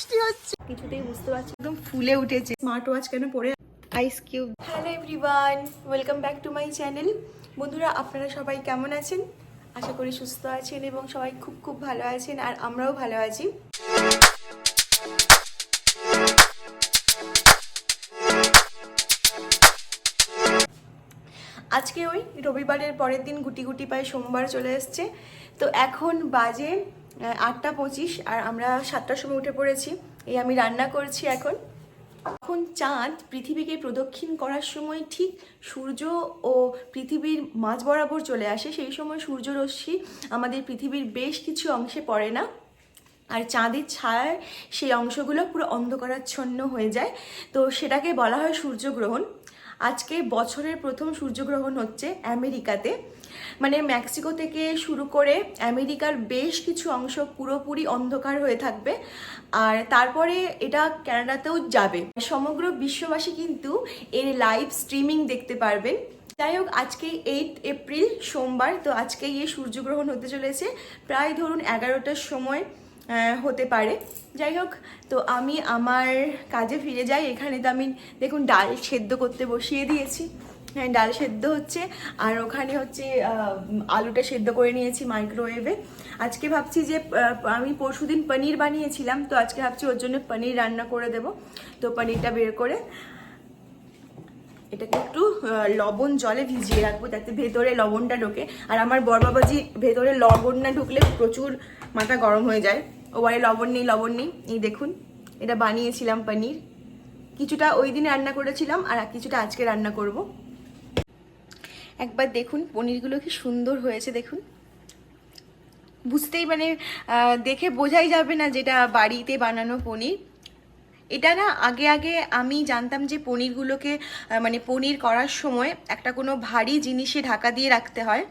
বৃষ্টি হচ্ছে। কিছুতেই বুঝতে পারছি একদম ফুলে উঠেছে। স্মার্ট ওয়াচ কেন পরে ice cube hello everyone welcome back to my channel বন্ধুরা, আপনারা সবাই কেমন আছেন? আশা করি সুস্থ আছেন এবং সবাই খুব খুব ভালো আছেন, আর আমরাও ভালো আছি। আজকে ওই রবিবারের পরের দিন গুটি গুটি পায়ে সোমবার চলে এসছে। তো এখন বাজে আটটা পঁচিশ আর আমরা সাতটার সময় উঠে পড়েছি। এই আমি রান্না করছি এখন। এখন চাঁদ পৃথিবীকে প্রদক্ষিণ করার সময় ঠিক সূর্য ও পৃথিবীর মাঝ বরাবর চলে আসে। সেই সময় সূর্যরশ্মি আমাদের পৃথিবীর বেশ কিছু অংশে পড়ে না। আর চাঁদের ছায়ায় সেই অংশগুলো পুরো অন্ধকারাচ্ছন্ন হয়ে যায়। তো সেটাকে বলা হয় সূর্যগ্রহণ। আজকে বছরের প্রথম সূর্যগ্রহণ হচ্ছে আমেরিকাতে। মানে মেক্সিকো থেকে শুরু করে আমেরিকার বেশ কিছু অংশ পুরোপুরি অন্ধকার হয়ে থাকবে। আর তারপরে এটা ক্যানাডাতেও যাবে। সমগ্র বিশ্ববাসী কিন্তু এর লাইভ স্ট্রিমিং দেখতে পারবেন। যাই হোক, আজকে এইট এপ্রিল সোমবার, তো আজকে এই সূর্যগ্রহণ হতে চলেছে। প্রায় ধরুন এগারোটার সময় হতে পারে। যাই হোক, তো আমি আমার কাজে ফিরে যাই। এখানে তো আমি, দেখুন, ডাল সেদ্ধ করতে বসিয়ে দিয়েছি। হ্যাঁ ডাল সেদ্ধ হচ্ছে। আর ওখানে হচ্ছে আলুটা সেদ্ধ করে নিয়েছি মাইক্রোওয়েভে আজকে ভাবছি যে আমি পরশুদিন পনির বানিয়েছিলাম, তো আজকে ভাবছি ওর জন্য পনির রান্না করে দেব। তো পনিরটা বের করে এটাকে একটু লবণ জলে ভিজিয়ে রাখব, যাতে ভেতরে লবণটা ঢোকে। আর আমার বরবাবাজি, ভেতরে লবণ না ঢুকলে প্রচুর মাথা গরম হয়ে যায়। ও বলে লবণ নেই লবণ নেই। এই দেখুন, এটা বানিয়েছিলাম পনির। কিছুটা ওই দিন রান্না করেছিলাম, আর কিছুটা আজকে রান্না করব। একবার দেখুন, পনিরগুলো কি সুন্দর হয়েছে, দেখুন। বুঝতেই মানে দেখে বোঝাই যাবে না যেটা বাড়িতে বানানো পনির। এটা না, আগে আগে আমি জানতাম যে পনিরগুলোকে মানে পনির করার সময় একটা কোনো ভারী জিনিসে ঢাকা দিয়ে রাখতে হয়।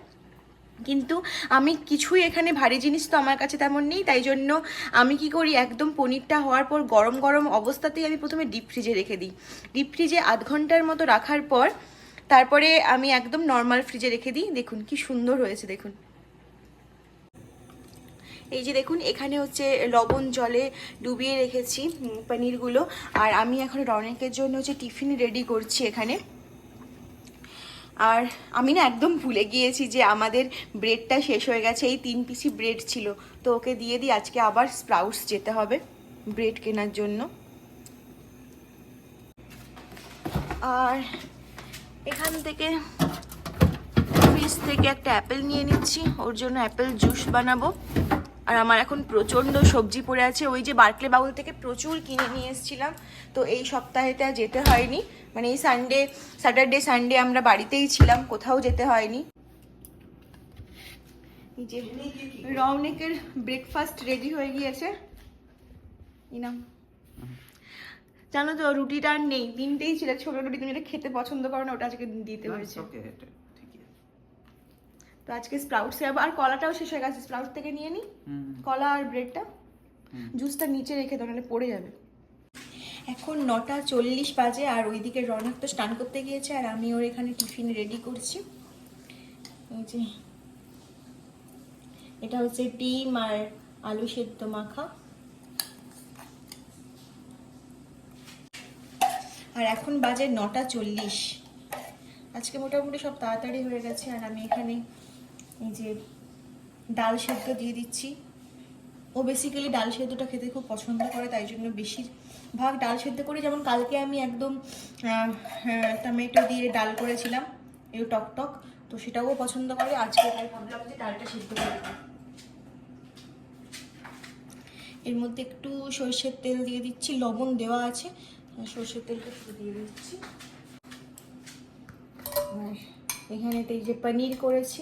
কিন্তু আমি কিছুই এখানে ভারী জিনিস তো আমার কাছে তেমন নেই, তাই জন্য আমি কি করি, একদম পনিরটা হওয়ার পর গরম গরম অবস্থাতেই আমি প্রথমে ডিপ ফ্রিজে রেখে দিই। ডিপ ফ্রিজে আধ ঘণ্টার মতো রাখার পর তারপরে আমি একদম নর্মাল ফ্রিজে রেখে দিই। দেখুন কি সুন্দর হয়েছে, দেখুন। এই যে দেখুন, এখানে হচ্ছে লবণ জলে ডুবিয়ে রেখেছি পনিরগুলো। আর আমি এখন রনেকের জন্য হচ্ছে টিফিন রেডি করছি এখানে। আর আমি না একদম ভুলে গিয়েছি যে আমাদের ব্রেডটা শেষ হয়ে গেছে, এই তিন পিসি ব্রেড ছিল। তো ওকে দিয়ে দিই, আজকে আবার স্প্রাউটস যেতে হবে ব্রেড কেনার জন্য। আর এখান থেকে ফ্রিজ থেকে একটা অ্যাপেল নিয়ে নিচ্ছি। ওর জন্য অ্যাপেল জুস বানাবো। আর আমার এখন প্রচণ্ড সবজি পড়ে আছে। ওই যে বার্কলে বাউল থেকে প্রচুর কিনে নিয়ে এসেছিলাম। তো এই সপ্তাহেতে আর যেতে হয়নি। মানে এই সানডে স্যাটারডে সানডে আমরা বাড়িতেই ছিলাম। কোথাও যেতে হয়নি। যে ব্রেকফাস্ট রেডি হয়ে গিয়েছে। ইনাম জানো তো রুটিটা আর নেই। তিনটেই ছিল ছোট রুটি তুমি যেটা খেতে পছন্দ করো না ওটা আজকে দিতে হয়েছে। তো আজকে স্প্রাউটস আর কলাটাও শেষ হয়ে গেছে স্প্রাউট থেকে নিয়ে নিই কলা আর ব্রেডটা। জুসটা নিচে রেখে দাও নাহলে পড়ে যাবে। এখন নটা চল্লিশ বাজে আর ওইদিকে রনক তো স্নান করতে গিয়েছে আর আমি ওর এখানে টিফিন রেডি করছি। এই যে এটা হচ্ছে ডিম আর আলু সেদ্ধ মাখা। আর এখন বাজে নটা চল্লিশ। আজকে মোটামুটি সব তাড়াতাড়ি হয়ে গেছে, আর আমি এখানে এই যে ডাল সেদ্ধ দিয়ে দিচ্ছি। ও বেসিক্যালি ডাল সেদ্ধটা খেতে খুব পছন্দ করে, তাই জন্য বেশিরভাগ ডাল সেদ্ধ করি। যেমন কালকে আমি একদম টমেটো দিয়ে ডাল করেছিলাম, এই টক টক, তো সেটাও পছন্দ করে। আজকে তাই ভাবলাম যে ডালটা সেদ্ধ করে এর মধ্যে একটু সর্ষের তেল দিয়ে দিচ্ছি, লবণ দেওয়া আছে। সর্ষের তেলটা একটু দিয়ে দিচ্ছি। আর এখানে এই যে পনির করেছি।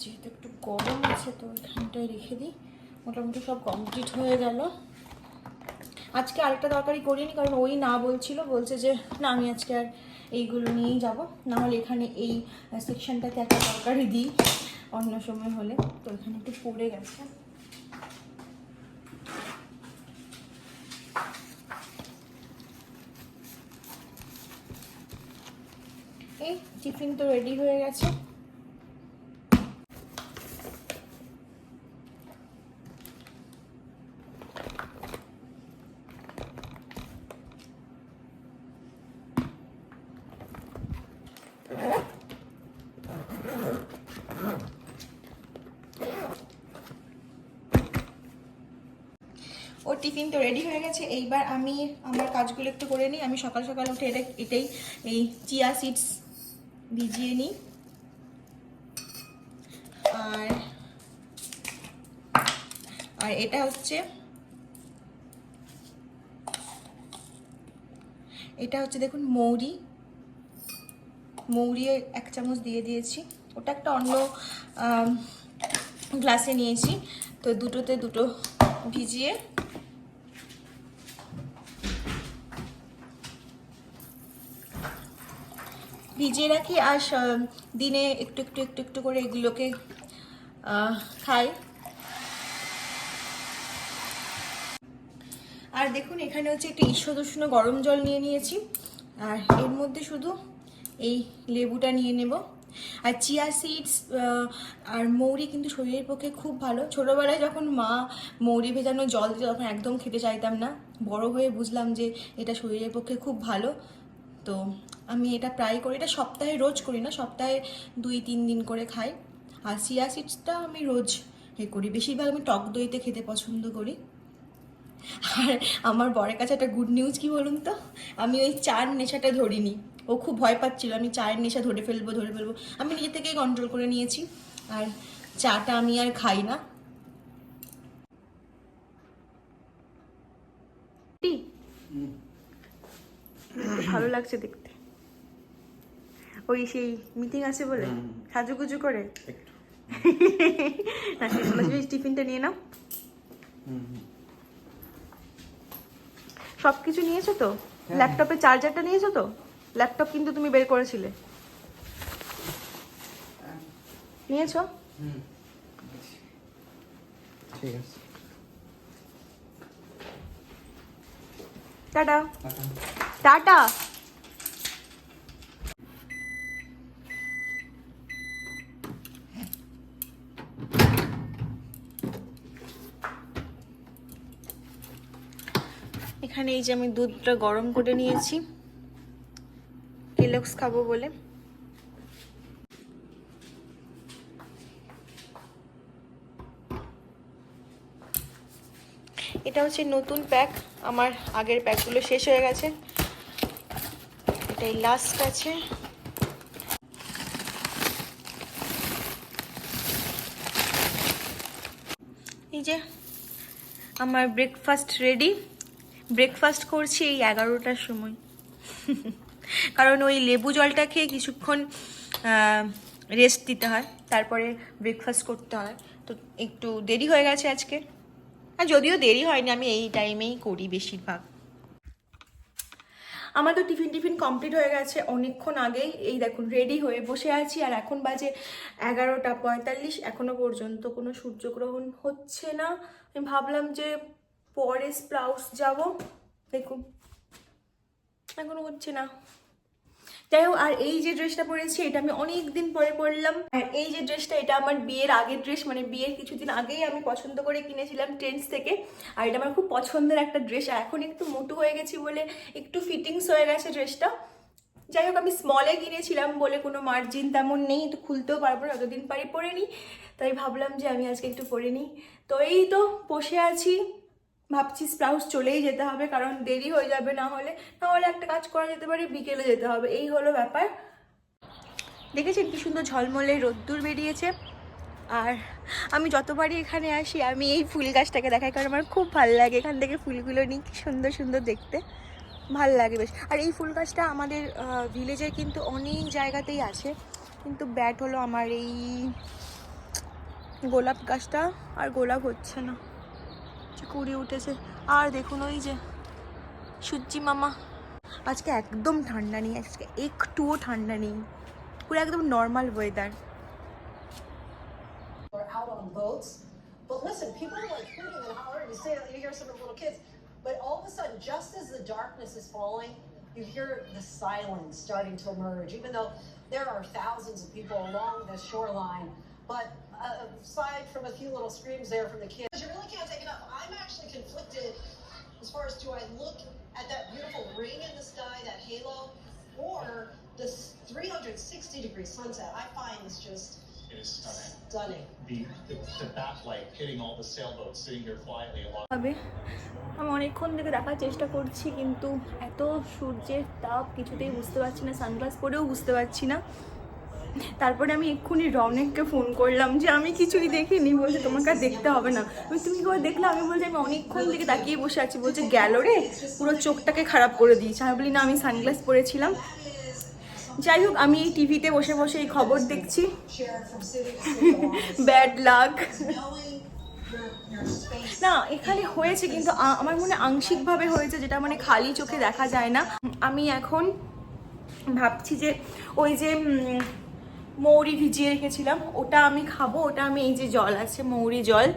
যেহেতু একটু গরম আছে, তো এখানটায় রেখে দিই। মোটামুটি সব কমপ্লিট হয়ে গেল। আজকে আরেকটা তরকারি করিনি, কারণ ওই না বলছিল, বলছে যে, না, আমি আজকে আর এইগুলো নিয়েই যাব। নাহলে এখানে এই সেকশনটাতে একটা তরকারি দিই, অন্য সময় হলে। তো এখানে একটু পড়ে গেছে। এই টিফিন তো রেডি হয়ে গেছে। ওর টিফিন তো রেডি হয়ে গেছে। এইবার আমি আমার কাজগুলো একটু করে নিই। আমি সকাল সকাল উঠে এটা এটাই এই চিয়া সিডস ভিজিয়ে নিই। আর আর এটা হচ্ছে এটা হচ্ছে দেখুন মৌরি। মৌরি এক চামচ দিয়ে দিয়েছি। ওটা একটা অন্য গ্লাসে নিয়েছি। তো দুটোতে দুটো ভিজিয়ে ভিজিয়ে রাখি আর দিনে একটু একটু একটু একটু করে এগুলোকে খাই। আর দেখুন, এখানে হচ্ছে একটু ঈষদুষ্ণ গরম জল নিয়ে নিয়েছি। আর এর মধ্যে শুধু এই লেবুটা নিয়ে নেব। আর চিয়া সিডস আর মৌরি কিন্তু শরীরের পক্ষে খুব ভালো। ছোটোবেলায় যখন মা মৌরি ভেজানো জল দিত, তখন একদম খেতে চাইতাম না। বড় হয়ে বুঝলাম যে এটা শরীরের পক্ষে খুব ভালো। তো আমি এটা প্রায় করি। এটা সপ্তাহে রোজ করি না, সপ্তাহে দুই, তিন দিন করে খাই। আর চিয়া সিডসটা আমি রোজ এ করি। বেশিরভাগ আমি টক দইতে খেতে পছন্দ করি। আর আমার বরের কাছে একটা গুড নিউজ কি বলুন তো? আমি ওই চার নেশাটা ধরিনি। ও খুব ভয় পাচ্ছিল আমি চায়ের নেশা ধরে ফেলব ধরে ফেলব। আমি নিজে থেকেই কন্ট্রোল করে নিয়েছি। আর চাটা আমি আর খাই না। ভালো লাগছে দেখতে। ওই সেই মিটিং আছে বলে? সাজুগুজু করে? একটু। না সে টিফিনটা নিয়ে নাও। সব কিছু নিয়েছো তো? ল্যাপটপের চার্জারটা নিয়েছো তো? ল্যাপটপ কিন্তু তুমি বের করেছিলে। নিয়েছো? ঠিক আছে। টাটা। টাটা। টাটা। এখানে এই যে আমি দুধটা গরম করে নিয়েছি। কেলক্স খাব বলে। এটা হচ্ছে নতুন প্যাক। আমার আগের প্যাকগুলো শেষ হয়ে গেছে। এটাই লাস্ট আছে। এই যে আমার ব্রেকফাস্ট রেডি ব্রেকফাস্ট করছি এই এগারোটার সময়। কারণ ওই লেবু জলটা খেয়ে কিছুক্ষণ রেস্ট দিতে হয়, তারপরে ব্রেকফাস্ট করতে হয়। তো একটু দেরি হয়ে গেছে আজকে। আর যদিও দেরি হয়নি, আমি এই টাইমেই করি বেশিরভাগ। আমার তো টিফিন টিফিন কমপ্লিট হয়ে গেছে অনেকক্ষণ আগেই। এই দেখুন রেডি হয়ে বসে আছি। আর এখন বাজে এগারোটা পঁয়তাল্লিশ। এখনও পর্যন্ত কোনো সূর্যগ্রহণ হচ্ছে না। আমি ভাবলাম যে পরে স্প্রাউস যাব। দেখুন, এখনও হচ্ছে না। যাই হোক আর এই যে ড্রেসটা পরেছি, এটা আমি অনেক দিন পরে পরলাম। আর এই যে ড্রেসটা এটা আমার বিয়ের আগের ড্রেস মানে বিয়ের কিছুদিন আগেই আমি পছন্দ করে কিনেছিলাম ট্রেন্ডস থেকে। আর এটা আমার খুব পছন্দের একটা ড্রেস আর এখন একটু মোটু হয়ে গেছি বলে একটু ফিটিংস হয়ে গেছে ড্রেসটা যাই হোক আমি স্মলে কিনেছিলাম বলে কোনো মার্জিন তেমন নেই, তো খুলতেও পারব না, যতদিন পারি পরে নিই। তাই ভাবলাম যে আমি আজকে একটু পরে নিই। তো এই তো, বসে আছি। ভাবছি স্প্রাউস চলেই যেতে হবে, কারণ দেরি হয়ে যাবে না হলে না হলে একটা কাজ করা যেতে পারে, বিকেলে যেতে হবে, এই হলো ব্যাপার। দেখেছেন কি সুন্দর ঝলমলে রোদ্দুর বেরিয়েছে? আর আমি যতবারই এখানে আসি, আমি এই ফুল গাছটাকে দেখাই, কারণ আমার খুব ভালো লাগে এখান থেকে ফুলগুলো নিই, কি সুন্দর সুন্দর দেখতে। ভালো লাগে বেশ। আর এই ফুল গাছটা আমাদের ভিলেজে কিন্তু অনেক জায়গাতেই আছে। কিন্তু ব্যাট হলো আমার এই গোলাপ গাছটা, আর গোলাপ হচ্ছে না। কুড়ি উঠেছে আর দেখুন ওই যে সূর্যি মামা আজকে একদম ঠান্ডা নেই আজকে একটুও ঠান্ডা নেই পুরো একদম normal weather are out on boats. But listen, people are like hooting and hollering. You say you hear some of the little kids, but all of a sudden, just as the darkness is falling, you hear the silence starting to emerge, even though there are thousands of people along the shoreline. But uh, aside from a few little screams there from the kids, you Really can't take enough. I'm actually conflicted as far as do I look at that beautiful ring in the sky, that halo, or this 360 degree sunset? I find is just It is stunning. stunning. The, the, the backlight hitting all the sailboats sitting there quietly along হবে আমি অনেকক্ষণ থেকে দেখার চেষ্টা করছি কিন্তু এত সূর্যের তাপ কিছুতেই বুঝতে পারছি না সানগ্লাস পরেও বুঝতে পারছি না তারপরে আমি এক্ষুনি রনেককে ফোন করলাম যে, আমি কিছুই দেখিনি। বলছে, তোমাকে আর দেখতে হবে না। তুমি কি দেখলে? আমি বলছি, আমি অনেকক্ষণ থেকে তাকিয়ে বসে আছি। বলছে গেল রে পুরো চোখটাকে খারাপ করে দিয়েছে। আমি বলি, না, আমি সানগ্লাস পরেছিলাম। যাই হোক, আমি এই টিভিতে বসে বসে এই খবর দেখছি. Bad luck. না, এখানে হয়েছে কিন্তু আমার মনে আংশিকভাবে হয়েছে, যেটা মানে খালি চোখে দেখা যায় না। আমি এখন ভাবছি যে, ওই যে মৌরি ভিজিয়ে রেখেছিলাম। ওটা আমি খাব, ওটা আমি এই যে জল আছে, মৌরি জল।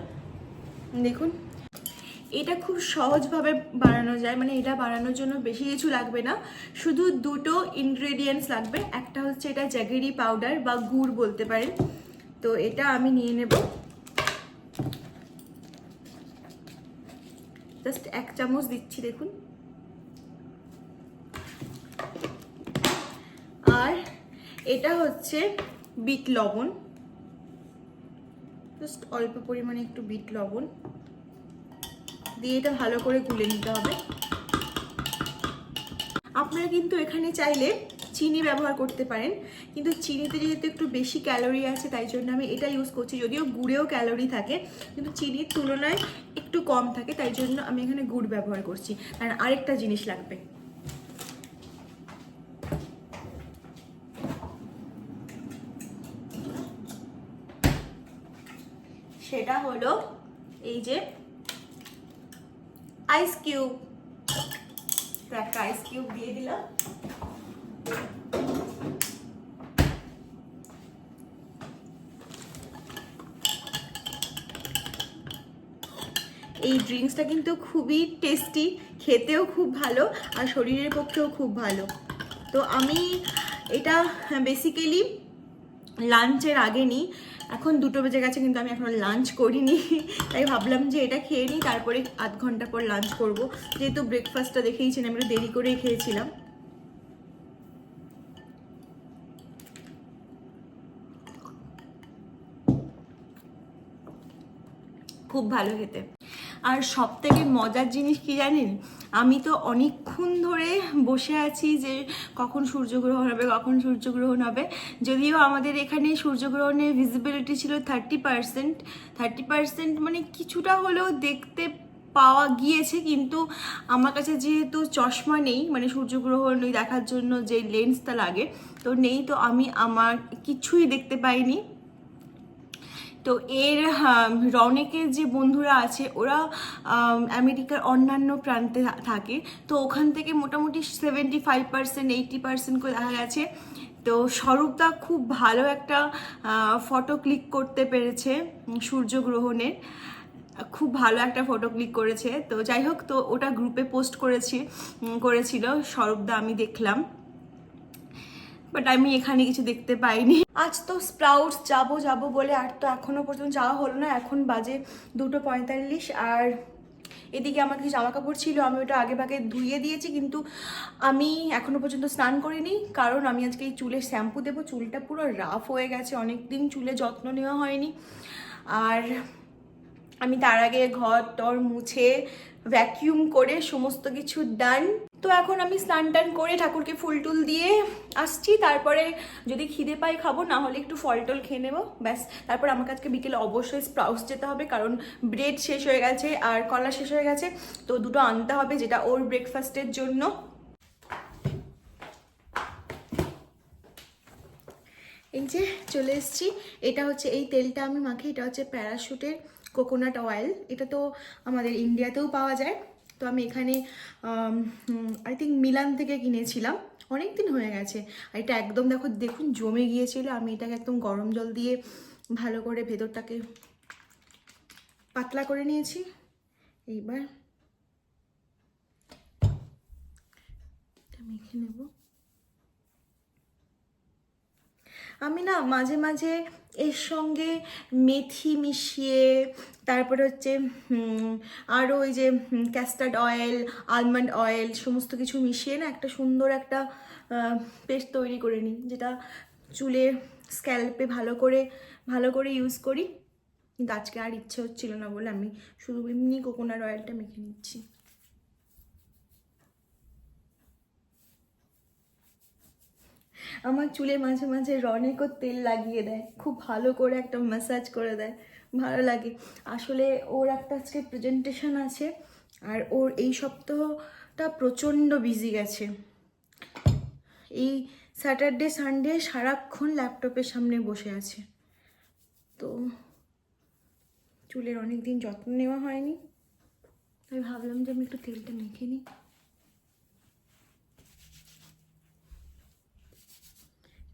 দেখুন, এটা খুব সহজভাবে বানানো যায় মানে এটা বানানোর জন্য বেশি কিছু লাগবে না। শুধু দুটো ইনগ্রেডিয়েন্টস লাগবে, একটা হচ্ছে এটা জ্যাগেরি পাউডার বা গুড় বলতে পারেন। তো এটা আমি নিয়ে নেব। জাস্ট এক চামচ দিচ্ছি, দেখুন আর এটা হচ্ছে বিট লবণ। জাস্ট অল্প পরিমাণে একটু বিট লবণ। দিয়ে এটা ভালো করে গুলে নিতে হবে। আপনারা কিন্তু এখানে চাইলে চিনি ব্যবহার করতে পারেন। কিন্তু চিনিতে যেহেতু একটু বেশি ক্যালোরি আছে, তাই জন্য আমি এটা ইউজ করছি। যদিও গুড়েও ক্যালোরি থাকে, কিন্তু চিনির তুলনায় একটু কম থাকে, তাই জন্য আমি এখানে গুড় ব্যবহার করছি। কারণ আরেকটা জিনিস লাগবে। সেটা হলো এই যে আইস কিউব একটা আইস কিউব দিয়ে দিলাম। এই ড্রিঙ্কসটা কিন্তু খুবই টেস্টি খেতেও খুব ভালো আর শরীরের পক্ষেও খুব ভালো। তো আমি এটা বেসিক্যালি লাঞ্চের আগে নিই। দুটো বেজে গেছে, কিন্তু আমি এখনও লাঞ্চ করিনি। তাই ভাবলাম যে এটা খেয়ে নিই, তারপরে আধ ঘণ্টা পর লাঞ্চ করব। যেহেতু ব্রেকফাস্টটা দেখেইছেন, আমি একটু দেরি করেই খেয়েছিলাম। খুব ভালো খেতে। আর সব থেকে মজার জিনিস কি জানেন? আমি তো অনেকক্ষণ ধরে বসে আছি যে কখন সূর্যগ্রহণ হবে, কখন সূর্যগ্রহণ হবে। যদিও আমাদের এখানে সূর্যগ্রহণের ভিজিবিলিটি ছিল থার্টি পার্সেন্ট থার্টি পার্সেন্ট মানে কিছুটা হলেও দেখতে পাওয়া গিয়েছে, কিন্তু আমার কাছে যেহেতু চশমা নেই মানে সূর্যগ্রহণ ওই দেখার জন্য যে লেন্সটা লাগে, তো নেই, তো আমি আমার কিছুই দেখতে পাইনি। তো এর আম, রনেকের যে বন্ধুরা আছে ওরা আমেরিকার অন্যান্য প্রান্তে থাকে। তো ওখান থেকে মোটামুটি seventy five percent eighty percent করে দেখা গেছে। তো স্বরূপদা খুব ভালো একটা ফটো ক্লিক করতে পেরেছে সূর্যগ্রহণের খুব ভালো একটা ফটো ক্লিক করেছে। তো যাই হোক তো ওটা গ্রুপে পোস্ট করেছি করেছিল। স্বরূপদা আমি দেখলাম। বাট আমি এখানে কিছু দেখতে পাইনি। আজ তো স্প্রাউটস যাব যাব বলে আর তো এখনও পর্যন্ত যাওয়া হলো না। এখন বাজে দুটো পঁয়তাল্লিশ আর এদিকে আমার কিছু জামা কাপড় ছিল, আমি ওটা আগে ভাগে ধুয়ে দিয়েছি, কিন্তু আমি এখনও পর্যন্ত স্নান করিনি, কারণ আমি আজকে এই চুলে শ্যাম্পু দেবো। চুলটা পুরো রাফ হয়ে গেছে অনেক দিন চুলে যত্ন নেওয়া হয়নি। আর আমি তার আগে ঘর টর মুছে ভ্যাকিউম করে সমস্ত কিছু ডান তো এখন আমি স্নান টান করে ঠাকুরকে ফুল টুল দিয়ে আসছি। তারপরে যদি খিদে পাই খাব, না হলে একটু ফল টল খেয়ে নেব। ব্যাস, তারপর আমাকে আজকে বিকেলে অবশ্যই স্প্রাউস যেতে হবে, কারণ ব্রেড শেষ হয়ে গেছে আর কলা শেষ হয়ে গেছে। তো দুটো আনতে হবে, যেটা ওর ব্রেকফাস্টের জন্য। এই যে চলে এসছি। এটা হচ্ছে, এই তেলটা আমি মাখি, এটা হচ্ছে প্যারাশুটের কোকোনাট অয়েল এটা তো আমাদের ইন্ডিয়াতেও পাওয়া যায়। তো আমি এখানে আই থিঙ্ক মিলান থেকে কিনেছিলাম। অনেক দিন হয়ে গেছে। আর এটা একদম দেখো, দেখুন, জমে গিয়েছিল। আমি এটাকে একদম গরম জল দিয়ে ভালো করে ভেতরটাকে পাতলা করে নিয়েছি। এইবার মেখে নেব। আমি না মাঝে মাঝে এর সঙ্গে মেথি মিশিয়ে, তারপরে হচ্ছে আরও ওই যে ক্যাস্টার্ড অয়েল আলমন্ড অয়েল সমস্ত কিছু মিশিয়ে না একটা সুন্দর একটা পেস্ট তৈরি করে নিই, যেটা চুলে স্ক্যাল্পে ভালো করে ভালো করে ইউজ করি। কিন্তু আজকে আর ইচ্ছে হচ্ছিল না বলে আমি শুধু এমনি কোকোনাট অয়েলটা মেখে নিচ্ছি। আমার চুলে মাঝে মাঝে রনেকও তেল লাগিয়ে দেয়, খুব ভালো করে একটা ম্যাসাজ করে দেয়, ভালো লাগে। আসলে ওর একটা আজকে প্রেজেন্টেশন আছে আর ওর এই সপ্তাহটা প্রচণ্ড বিজি গেছে। এই স্যাটারডে সানডে সারাক্ষণ ল্যাপটপের সামনে বসে আছে। তো চুলের অনেক দিন যত্ন নেওয়া হয়নি। তাই ভাবলাম যে আমি একটু তেলটা মেখে নিই।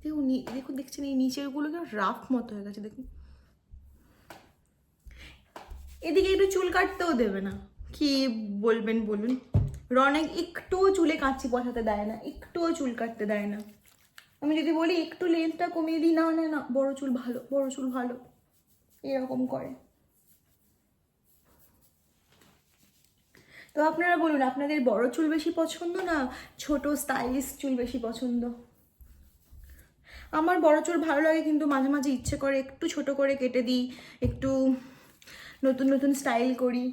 দেখুন দেখুন, দেখছেন এই নিচেরগুলো কেন রাফ মতো হয়ে গেছে, দেখুন। এদিকে একটু চুল কাটতেও দেবে না। কি বলবেন, বলুন। রনেক একটুও চুলে কাঁচি বসাতে দেয় না, একটুও চুল কাটতে দেয় না। আমি যদি বলি, একটু লেন্থটা কমিয়ে দিই, না না না, বড় চুল ভালো, বড় চুল ভালো। এরকম করে। তো আপনারা বলুন, আপনাদের বড় চুল বেশি পছন্দ না ছোট স্টাইলিশ চুল বেশি পছন্দ? আমার বড় চুল ভালো লাগে, কিন্তু মাঝে মাঝে ইচ্ছে করে একটু ছোট করে কেটে দিই, একটু নতুন নতুন স্টাইল করি।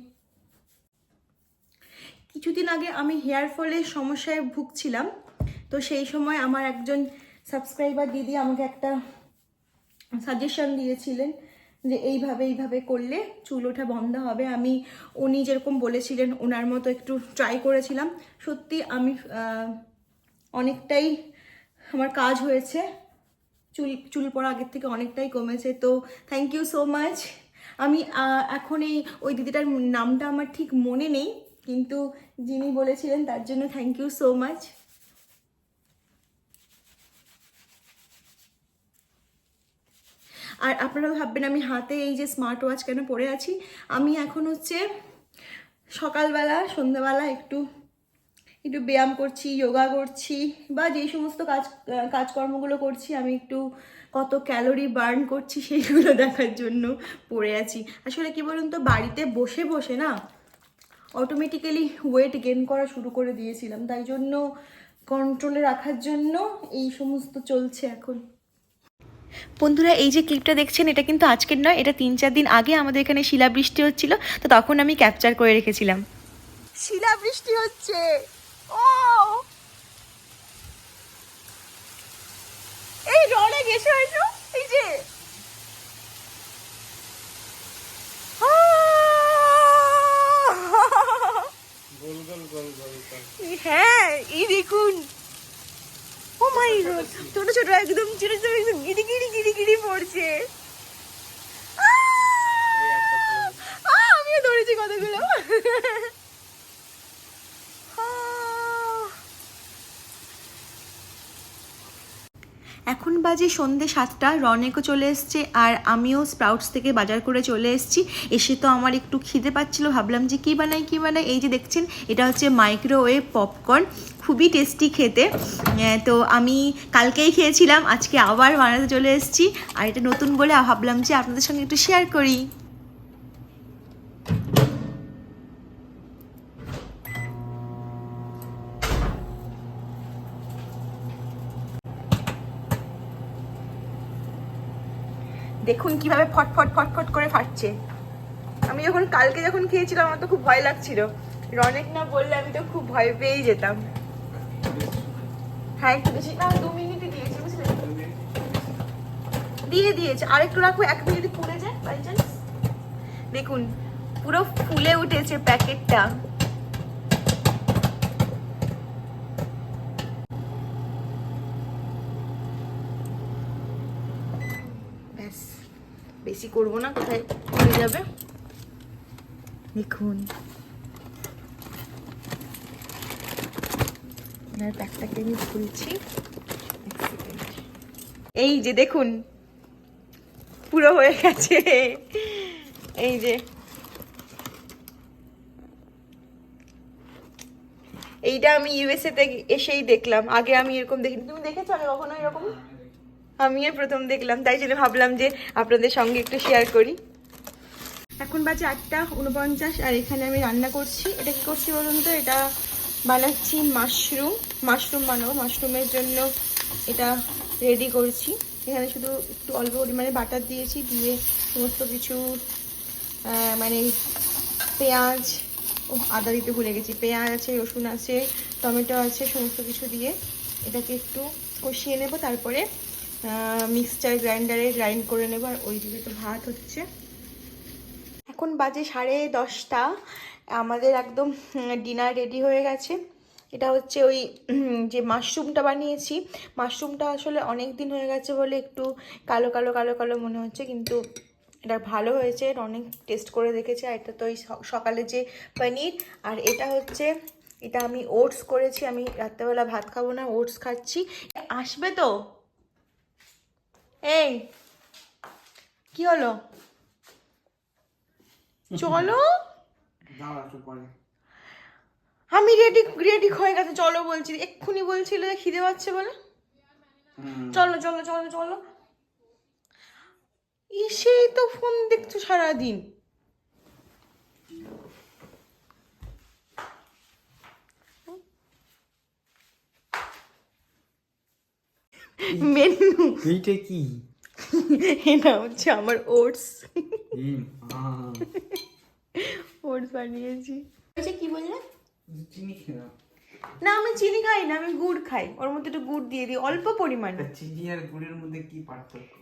কিছুদিন আগে আমি হেয়ার ফলের সমস্যায় ভুগছিলাম, তো সেই সময় আমার একজন সাবস্ক্রাইবার দিদি আমাকে একটা সাজেশন দিয়েছিলেন যে এইভাবে এইভাবে করলে চুল ওঠা বন্ধ হবে। আমি, উনি যেরকম বলেছিলেন ওনার মতো একটু ট্রাই করেছিলাম। সত্যি আমি অনেকটাই আমার কাজ হয়েছে। চুল চুল পড়া আগের থেকে অনেকটাই কমেছে, তো থ্যাংক ইউ সো মাচ আমি এখন এই, ওই দিদিটার নামটা আমার ঠিক মনে নেই, কিন্তু যিনি বলেছিলেন তার জন্য থ্যাংক ইউ সো মাচ আর আপনারা ভাববেন আমি হাতে এই যে স্মার্ট ওয়াচ কেন পরে আছি? আমি এখন হচ্ছে সকালবেলা, সন্ধ্যাবেলা একটু একটু ব্যায়াম করছি যোগা করছি বা যেই সমস্ত কাজ কাজকর্মগুলো করছি আমি একটু কত ক্যালোরি বার্ন করছি সেইগুলো দেখার জন্য পড়ে আছি। আসলে কি বলুন তো বাড়িতে বসে বসে না অটোমেটিক্যালি ওয়েট গেন করা শুরু করে দিয়েছিলাম। তাই জন্য কন্ট্রোলে রাখার জন্য এই সমস্ত চলছে এখন। বন্ধুরা এই যে ক্লিপটা দেখছেন এটা কিন্তু আজকের নয় এটা তিন চার দিন আগে আমাদের এখানে শিলাবৃষ্টি হচ্ছিল তো তখন আমি ক্যাপচার করে রেখেছিলাম। শিলাবৃষ্টি হচ্ছে! ও এই রনে গেছে এই যে আহ! গোল গোল গোল গোল গোল হ্যাঁ এই দেখুন ও মাই গড ছোট ছোট একদম ছোট ছোট একদম গিরি গিরি গিরি গিরি পড়ছে এই একটা ফুল। আহ, আমিও ধরেছি কতগুলো আহ। এখন বাজে সন্ধে সাতটা, রনেকও চলে এসছে আর আমিও স্প্রাউটস থেকে বাজার করে চলে এসেছি। এসে তো আমার একটু খিদে পাচ্ছিলো, ভাবলাম যে কী বানাই কী বানাই? এই যে দেখছেন, এটা হচ্ছে মাইক্রোওয়েভ পপকর্ন খুবই টেস্টি খেতে। তো আমি কালকেই খেয়েছিলাম, আজকে আবার বানাতে চলে এসেছি। আর এটা নতুন বলে ভাবলাম যে আপনাদের সঙ্গে একটু শেয়ার করি। দেখুন কীভাবে ফটফট ফটফট করে ফাটছে। আমি যখন কালকে যখন খেয়েছিলাম, আমার তো খুব ভয় লাগছিল। রনেক না বললে আমি তো খুব ভয় পেয়েই যেতাম। হ্যাঁ একটু বেশি না, দু মিনিটই দিয়েছি, বুঝলে? দিয়ে দিয়েছে। আর একটু রাখব, এক মিনিট পুড়ে যায় বাই চান্স দেখুন, পুরো ফুলে উঠেছে প্যাকেটটা ব্যাস বেশি করব না, কোথায় হয়ে যাবে? দেখুন। প্যাকটাকে আমি খুলছি। এই যে দেখুন, পুরো হয়ে গেছে। এই যে। এইটা আমি ইউএসএ তে এসেই দেখলাম। আগে আমি এরকম দেখিনি। তুমি দেখেছ আগে কখনো এরকম? আমি আর প্রথম দেখলাম, তাই জন্য ভাবলাম যে আপনাদের সঙ্গে একটু শেয়ার করি। এখন বাজে আটটা উনপঞ্চাশ, আর এখানে আমি রান্না করছি। এটা কি করছি বলুন তো? এটা বানাচ্ছি মাশরুম মাশরুম বানাবো। মাশরুমের জন্য এটা রেডি করছি। এখানে শুধু একটু অল্প পরিমাণে বাটার দিয়েছি, দিয়ে সমস্ত কিছু মানে পেঁয়াজ, ও, আদা দিতে ভুলে গেছি। পেঁয়াজ আছে, রসুন আছে, টমেটো আছে, সমস্ত কিছু দিয়ে এটাকে একটু কষিয়ে নেব। তারপরে মিক্সচার গ্রাইন্ডারে গ্রাইন্ড করে নেব, আর ওইদিকে তো ভাত হচ্ছে। এখন বাজে সাড়ে দশটা। আমাদের একদম ডিনার রেডি হয়ে গেছে। এটা হচ্ছে ওই যে মাশরুমটা বানিয়েছি। মাশরুমটা আসলে অনেক দিন হয়ে গেছে বলে একটু কালো কালো কালো কালো মনে হচ্ছে, কিন্তু এটা ভালো হয়েছে, এটা অনেক টেস্ট করে দেখেছি। আর এটা তো ওই সকালে যে পনির, আর এটা হচ্ছে, এটা আমি ওটস করেছি। আমি রাত্রেবেলা ভাত খাব না ওটস খাচ্ছি। আসবে তো? এই কি হলো? চলো। আমি রেডি রেডি হয়ে গেছে চলো বলছি। এক্ষুনি বলছিল যে খিদে পাচ্ছে বলে। চলো চলো চলো চলো। এসেই তো ফোন দেখছ সারাদিন। মেনু। এইটা কি? এটা হচ্ছে আমার ওটস। ওটস বানিয়েছি। আচ্ছা কি বললে? চিনি খেলাম না আমি চিনি খাই না আমি গুড় খাই। ওর মধ্যে একটু গুড় দিয়ে দিই অল্প পরিমাণে। চিনি আর গুড়ের মধ্যে কি পার্থক্য?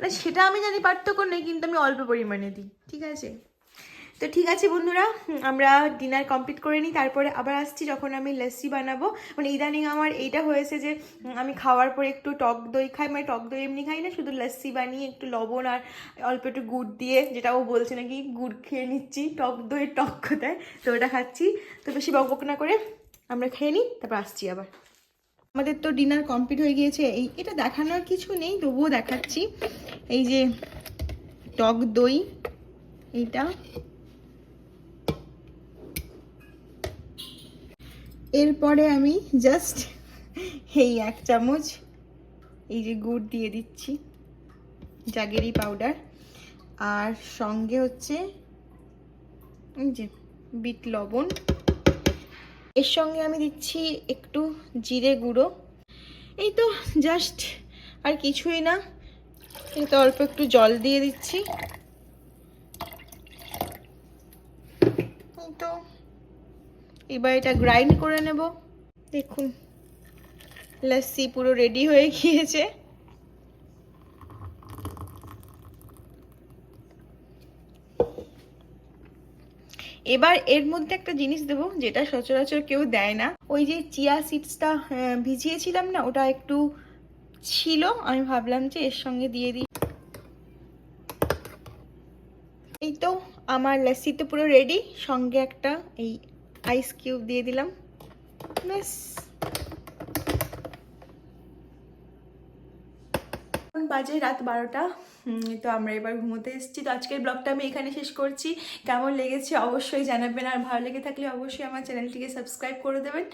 না সেটা আমি জানি পার্থক্য নেই কিন্তু আমি অল্প পরিমাণে দিই ঠিক আছে? তো ঠিক আছে বন্ধুরা আমরা ডিনার কমপ্লিট করে নিই, তারপরে আবার আসছি যখন আমি লস্যি বানাবো। মানে ইদানিং আমার এইটা হয়েছে যে আমি খাওয়ার পরে একটু টক দই খাই মানে টক দই এমনি খাই না, শুধু লস্যি বানিয়ে একটু লবণ আর অল্প একটু গুড় দিয়ে, যেটা ও বলছে নাকি, গুড় খেয়ে নিচ্ছি, টক দই টক কোথায়? তো ওটা খাচ্ছি। তো বেশি বকবক না করে আমরা খেয়ে নিই, তারপর আসছি আবার। আমাদের তো ডিনার কমপ্লিট হয়ে গিয়েছে, এই এটা দেখানোর কিছু নেই, তবুও দেখাচ্ছি। এই যে টক দই, এইটা। এরপরে আমি জাস্ট এই এক চামচ এই যে গুড় দিয়ে দিচ্ছি জাগেরি পাউডার আর সঙ্গে হচ্ছে এই যে বিট লবণ। এর সঙ্গে আমি দিচ্ছি একটু জিরে গুঁড়ো। এই তো জাস্ট আর কিছুই না, এই তো অল্প একটু জল দিয়ে দিচ্ছি। এই তো এবার এটা গ্রাইন্ড করে নেব। দেখুন লস্যি পুরো রেডি হয়ে গিয়েছে। এবার এর মধ্যে একটা জিনিস দেবো, যেটা সচরাচর কেউ দেয় না। ওই যে চিয়া সিডসটা ভিজিয়েছিলাম না, ওটা একটু ছিল, আমি ভাবলাম যে এর সঙ্গে দিয়ে দিই। এই তো, আমার লস্যি তো পুরো রেডি সঙ্গে একটা এই আইস কিউব দিয়ে দিলাম। ব্যাস। বাজে রাত বারোটা। তো আমরা এবার ঘুমোতে এসেছি। তো আজকের ব্লগটা আমি এখানে শেষ করছি। কেমন লেগেছে অবশ্যই জানাবেন, আর ভালো লেগে থাকলে অবশ্যই আমার চ্যানেলটিকে সাবস্ক্রাইব করে দেবেন।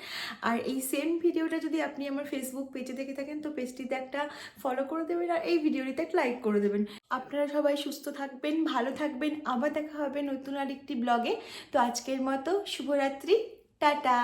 আর এই সেম ভিডিওটা যদি আপনি আমার ফেসবুক পেজে দেখে থাকেন, তো পেজটিতে একটা ফলো করে দেবেন, আর এই ভিডিওটিতে একটা লাইক করে দেবেন। আপনারা সবাই সুস্থ থাকবেন, ভালো থাকবেন। আবার দেখা হবে নতুন আরেকটি ব্লগে। তো আজকের মতো শুভরাত্রি। টাটা!